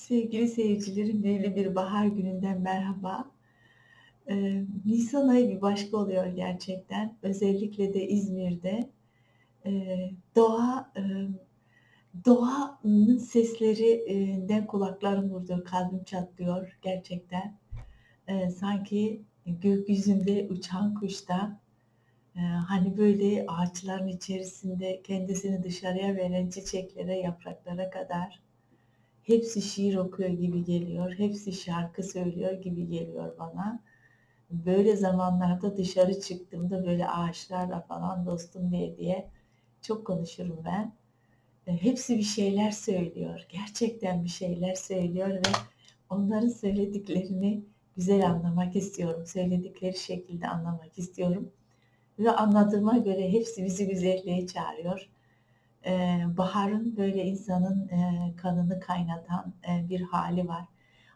Sevgili seyircilerim, böyle bir bahar gününden merhaba. Eee, nisan ayı bir başka oluyor gerçekten. Özellikle de İzmir'de. Eee, doğa, emm, doğanın sesleri eee, den kulaklarım vurdu, kalbim çatlıyor gerçekten. Eee, sanki gökyüzünde uçan kuştan, eee, hani, böyle ağaçların içerisinde kendisini dışarıya veren çiçeklere, yapraklara kadar hepsi şiir okuyor gibi geliyor, hepsi şarkı söylüyor gibi geliyor bana. Böyle zamanlarda dışarı çıktığımda, böyle ağaçlarla falan dostum diye diye çok konuşurum ben. Eee, hepsi bir şeyler söylüyor. Gerçekten bir şeyler söylüyor ve onların söylediklerini güzel anlamak istiyorum. Söyledikleri şekilde anlamak istiyorum ve anladığıma göre hepsi bizi güzelliğe çağırıyor. Eee, baharın böyle insanın, eee, kanını kaynatan, eee, bir hâli var.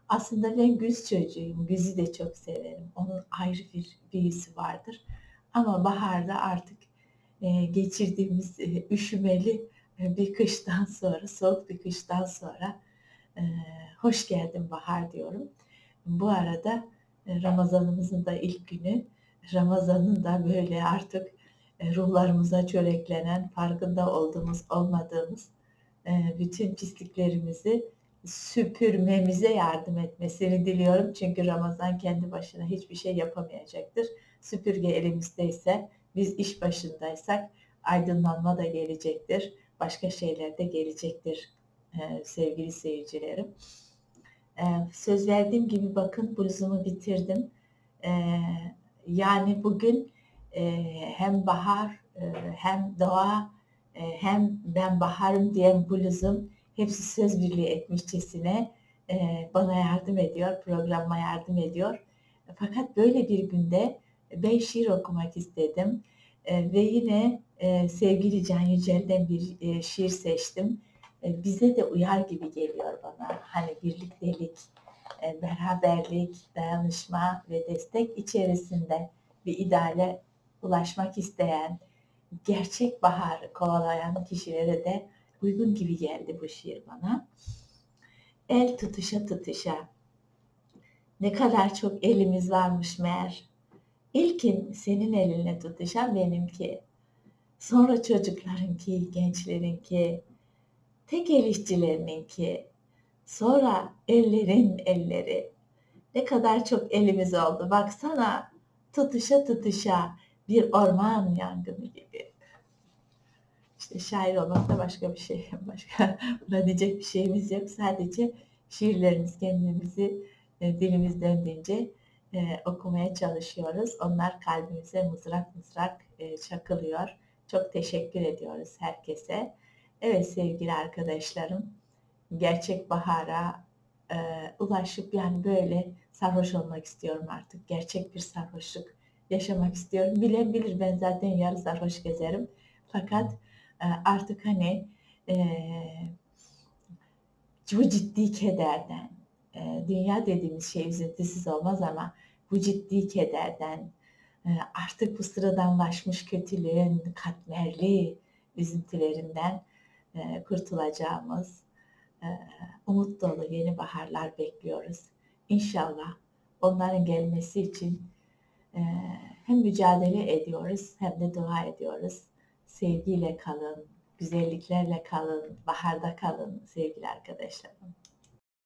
Aslında ben güz çocuğuyum, güzü de çok severim. Onun ayrı bir büyüsü vardır ama baharda artık, eee, geçirdiğimiz, eee, üşümeli, eee, bir kıştan sonra, soğuk bir kıştan sonra, eee, hoş geldin bahar diyorum. Bu arada, Ramazanımızın da ilk günü. Ramazan'ın da böyle artık, ruhlarımıza çöreklenen, farkında olduğumuz, olmadığımız, eee, bütün pisliklerimizi süpürmemize yardım etmesini diliyorum. Çünkü Ramazan kendi başına hiçbir şey yapamayacaktır. Süpürge elimizdeyse, biz iş başındaysak aydınlanma da gelecektir. Başka şeyler de gelecektir, eee, sevgili seyircilerim. Söz verdiğim gibi bakın bluzumu bitirdim. Yani bugün, hem bahar, eee, hem doğa, eee, hem ben baharım diyen bluzum hepsi söz birliği etmişçesine, eee, bana yardım ediyor, programıma yardım ediyor. Fakat böyle bir günde ben şiir okumak istedim, ve yine, sevgili Can Yücel'den bir, şiir seçtim. Bize de uyar gibi geliyor bana. Hani birliktelik, beraberlik, dayanışma ve destek içerisinde bir ideale ulaşmak isteyen, gerçek baharı kovalayan kişilere de uygun gibi geldi bu şiir bana. El tutuşa tutuşa, ne kadar çok elimiz varmış meğer. İlkin senin elinle tutuşan benimki. Sonra çocuklarınki, gençlerinki, tek el işçilerininki. Sonra ellerin elleri. Ne kadar çok elimiz oldu baksana, tutuşa tutuşa bir orman yangını gibi. İşte şair olmakta başka bir şey, başka buna diyecek bir şeyimiz yok. Sadece şiirlerimiz kendimizi e, dilimiz döndüğünce e, okumaya çalışıyoruz. Onlar kalbimize mızrak mızrak e, çakılıyor. Çok teşekkür ediyoruz herkese. Evet sevgili arkadaşlarım, gerçek bahara e, ulaşıp yani böyle sarhoş olmak istiyorum artık. Gerçek bir sarhoşluk yaşamak istiyorum. Bilen bilir ben zaten yarı sarhoş gezerim. Fakat e, artık hani e, bu ciddi kederden, e, dünya dediğimiz şey üzüntüsüz olmaz ama bu ciddi kederden, e, artık bu sıradanlaşmış kötülüğün katmerli üzüntülerinden e, kurtulacağımız, e, umut dolu yeni baharlar bekliyoruz. İnşallah onların gelmesi için hem mücadele ediyoruz hem de dua ediyoruz. Sevgiyle kalın, güzelliklerle kalın, baharda kalın sevgili arkadaşlarım.